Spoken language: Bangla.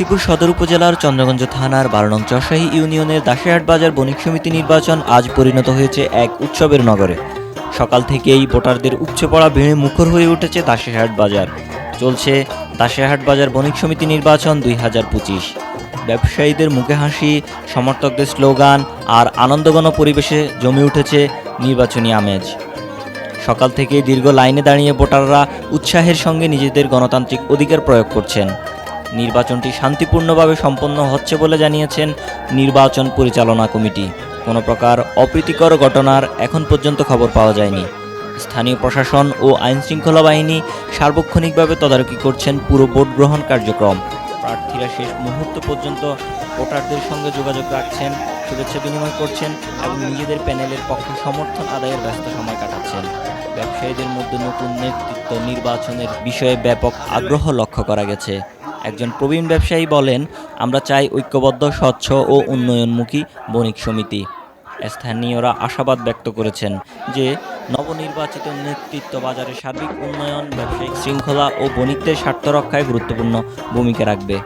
লক্ষ্মীপুর সদর উপজেলার চন্দ্রগঞ্জ থানার বারো নং চরশাহী ইউনিয়নের দাসেহাট বাজার বণিক সমিতি নির্বাচন আজ পরিণত হয়েছে এক উৎসবের নগরে। সকাল থেকেই ভোটারদের উপচে পড়া ভিড়ে মুখর হয়ে উঠেছে দাসেহাট বাজার। চলছে দাসেহাট বাজার বণিক সমিতি নির্বাচন দুই হাজার পঁচিশ। ব্যবসায়ীদের মুখে হাসি, সমর্থকদের স্লোগান আর আনন্দঘন পরিবেশে জমে উঠেছে নির্বাচনী আমেজ। সকাল থেকে দীর্ঘ লাইনে দাঁড়িয়ে ভোটাররা উৎসাহের সঙ্গে নিজেদের গণতান্ত্রিক অধিকার প্রয়োগ করছেন। নির্বাচনটি শান্তিপূর্ণভাবে সম্পন্ন হচ্ছে বলে জানিয়েছেন নির্বাচন পরিচালনা কমিটি। কোনো প্রকার অপ্রীতিকর ঘটনার এখন পর্যন্ত খবর পাওয়া যায়নি। স্থানীয় প্রশাসন ও আইনশৃঙ্খলা বাহিনী সার্বক্ষণিকভাবে তদারকি করছেন পুরো ভোট গ্রহণ কার্যক্রম। প্রার্থীরা শেষ মুহূর্ত পর্যন্ত ভোটারদের সঙ্গে যোগাযোগ রাখছেন, শুভেচ্ছা বিনিময় করছেন এবং নিজেদের প্যানেলের পক্ষে সমর্থন আদায়ের ব্যস্ত সময় কাটাচ্ছেন। ব্যবসায়ীদের মধ্যে নতুন নেতৃত্ব নির্বাচনের বিষয়ে ব্যাপক আগ্রহ লক্ষ্য করা গেছে। একজন প্রবীণ ব্যবসায়ী বলেন, আমরা চাই ঐক্যবদ্ধ, স্বচ্ছ ও উন্নয়নমুখী বণিক সমিতি। স্থানীয়রা আশাবাদ ব্যক্ত করেছেন যে, নবনির্বাচিত নেতৃত্ব বাজারের সার্বিক উন্নয়ন, ব্যবসায়িক শৃঙ্খলা ও বণিকদের স্বার্থ রক্ষায় গুরুত্বপূর্ণ ভূমিকা রাখবে।